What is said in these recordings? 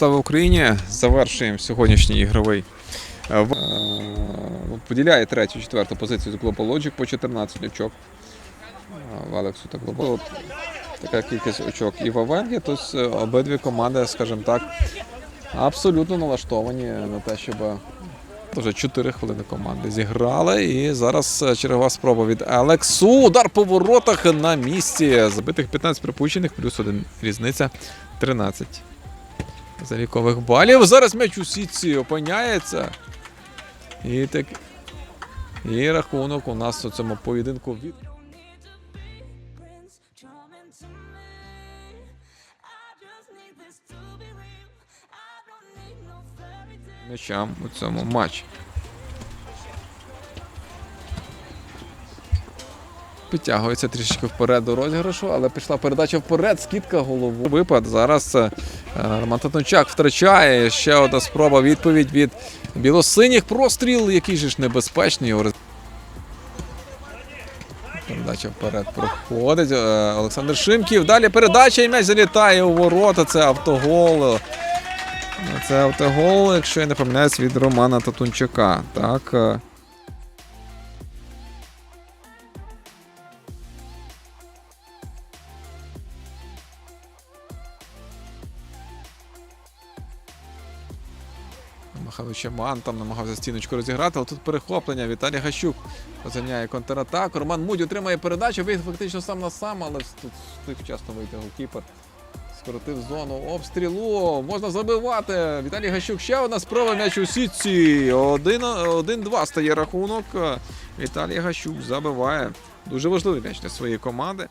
Слава Україні! Завершуємо сьогоднішній ігровий. е, е, Поділяє третю, четверту позицію з Global Logic по 14 очок. Е, В Алексу та Global. Така кількість очок і в Авенгі. Тобто обидві команди, скажімо так, абсолютно налаштовані на те, щоб вже 4 хвилини команди зіграли. І зараз чергова спроба від Алексу. Удар по воротах на місці. Забитих 15 припущених, плюс один різниця 13 залікових балів. Зараз м'яч у сітці опиняється. І так. І рахунок у нас у цьому поєдинку від. М'ячам у цьому матчі. Підтягується трішечки вперед до розіграшу, але пішла передача вперед, скидка голову. Випад. Зараз е, Роман Татунчак втрачає. Ще одна спроба відповідь від білосиніх. Простріл, який же ж небезпечний. Передача вперед проходить. Е, Олександр Шимків. Далі передача і м'яч залітає у ворота. Це автогол. Це автогол, якщо я не помиляюсь, від Романа Татунчака. Так. Е. Михайло Чеман там намагався стіночку розіграти, але тут перехоплення. Віталій Гащук розганяє контратаку. Роман Мудь отримає передачу. Він фактично сам на сам, але тут встиг вчасно вийти голкіпер. Скоротив зону обстрілу. Можна забивати. Віталій Гащук ще одна спроба м'яч у сітці. 1-2 стає рахунок. Віталій Гащук забиває. Дуже важливий м'яч для своєї команди.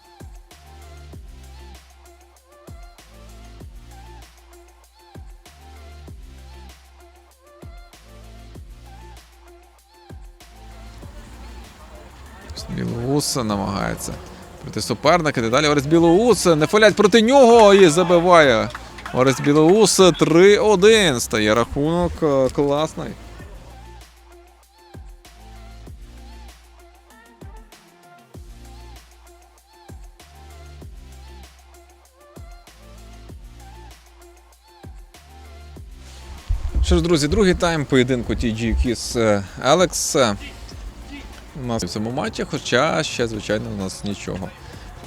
Білоус намагається проти суперника. Далі Орес Білоус не фалять проти нього і забиває. Орес Білоус 3-1. Стає рахунок е, класний. Що ж, друзі, другий тайм поєдинку TG Kiss. Е, у нас в цьому матчі, хоча ще, звичайно, у нас нічого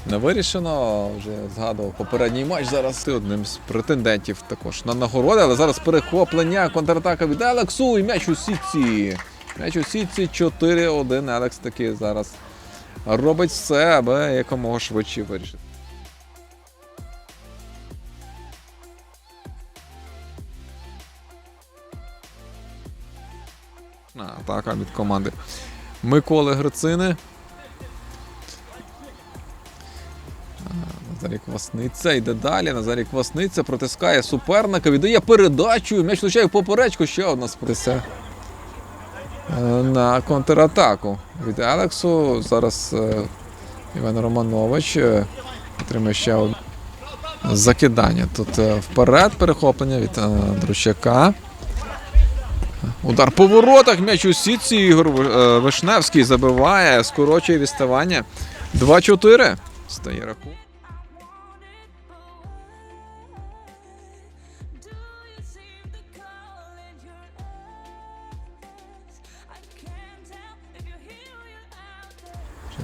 не вирішено. Вже згадував попередній матч. Зараз ти одним з претендентів також на нагороди, але зараз перехоплення, контратака від Алексу і м'яч у сітці. М'яч у сітці 4-1. Алекс таки зараз робить все, аби якомога швидше вирішити. Атака від команди Миколи Грицини. Назарій Квасниця йде далі. Назарій Квасниця протискає суперника, віддає передачу. М'яч влучає в поперечку. Ще одна спротися на контратаку від Алексу. Зараз е, Іван Романович е, отримає ще одне закидання. Тут е, вперед перехоплення від е, Друщака. Удар по воротах, м'яч у сітці. Ігор е, Вишневський забиває, скорочує відставання. 2-4. Стає рахунок.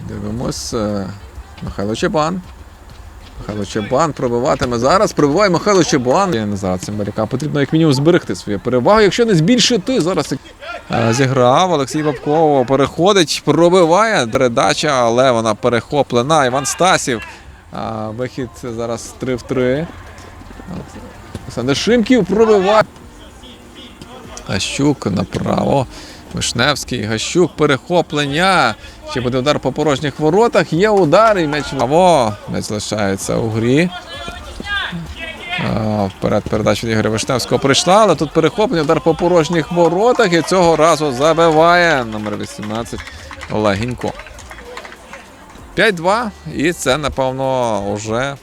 Дивимось. е, Михайло Чебан. Михайло Чебан пробиватиме зараз. Пробиває Михайло Чебан. Я не зараз цим баряка. Потрібно як мінімум зберегти свою перевагу. Якщо не збільшити, зараз е, зіграв. Олексій Бабков переходить, пробиває. Передача, але вона перехоплена. Іван Стасів. Вихід зараз 3 в 3. Олександр Шимків пробиває. Гащук направо. Вишневський, Гащук, перехоплення. Ще буде удар по порожніх воротах. Є удар і м'яч право. М'яч залишається у грі. А, Вперед передача від Ігоря Вишневського прийшла, але тут перехоплення, удар по порожніх воротах. І цього разу забиває номер 18 Олег Гінько. 5-2. І це, напевно, вже